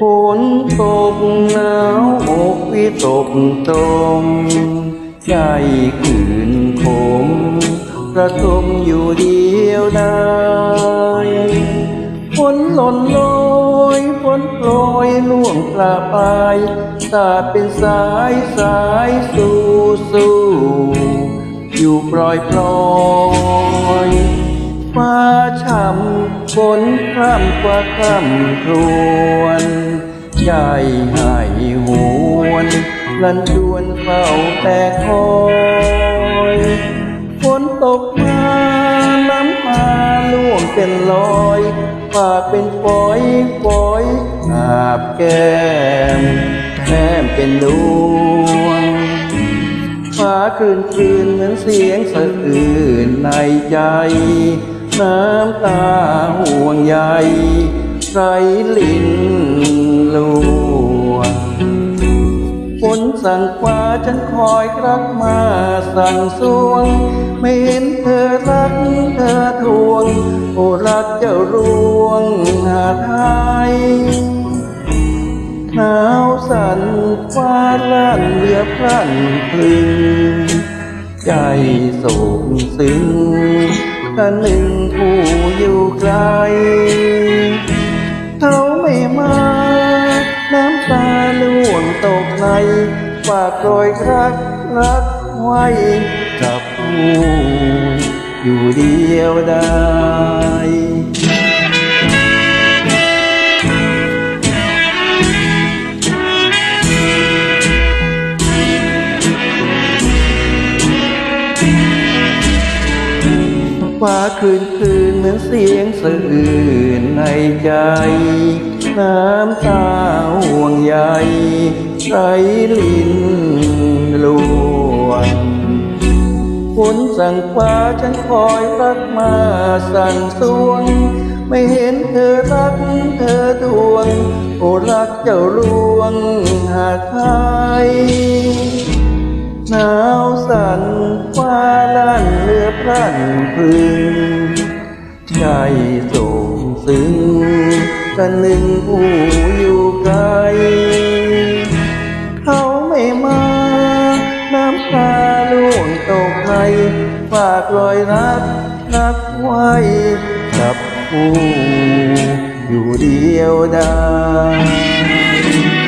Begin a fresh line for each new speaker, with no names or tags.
ฝนตกหนาวอกวิตกตมใจขืนขมระทมอยู่เดียวดายฝนหล่นลอยฝนโปรยล่วงปลาปลายสาดเป็นสายสายสู่สู่อยู่ปล่อยปล่อย ฟ้าช่ำฝนคร่ำกว่าคร่ำครวน ใจให้หวนลันจวนเฝ้าแต่คอยฝนตกมาน้ำมาล่วงเป็นลอยปากเป็นฝอยฝอยอาบแก้มแก้มเป็นดวงฟ้าคลื่นคลื่นเหมือนเสียงสะอื้นในใจ น้ำตาห่วงใยไรลิ้นลวงฝนสั่งฟ้าฉันคอยรักมาสั่งสวง ไม่เห็นเธอรักเธอทวง โอ้รักเจ้ารวงหาไทยหนาวสั่นฟ้าลั่นเรือพลันพลึงใจโศกซึ้ง ท่านหนึ่งผู้อยู่ไกล เขาไม่มา น้ำตาล่วงตกในฝากรอยรักรักไว้กับผู้อยู่เดียวดาย ฟ้าคืนคืนเหมือนเสียงสะอื้นในใจ น้ำตาห่วงใยไรลิ้นลวงฝนสั่งฟ้าฉันคอยรักมาสั่งสวง ไม่เห็นเธอรักเธอทวง โอรักเจ้าลวงหาไทยหนาวสั่นฟ้าลั่น พรั่นพรึงใจส่งซึ้งกันหนึ่งผู้อยู่ไกล เขาไม่มา น้ำตาล่วงตกในฝากรอยรักรักไว้กับผู้อยู่เดียวดาย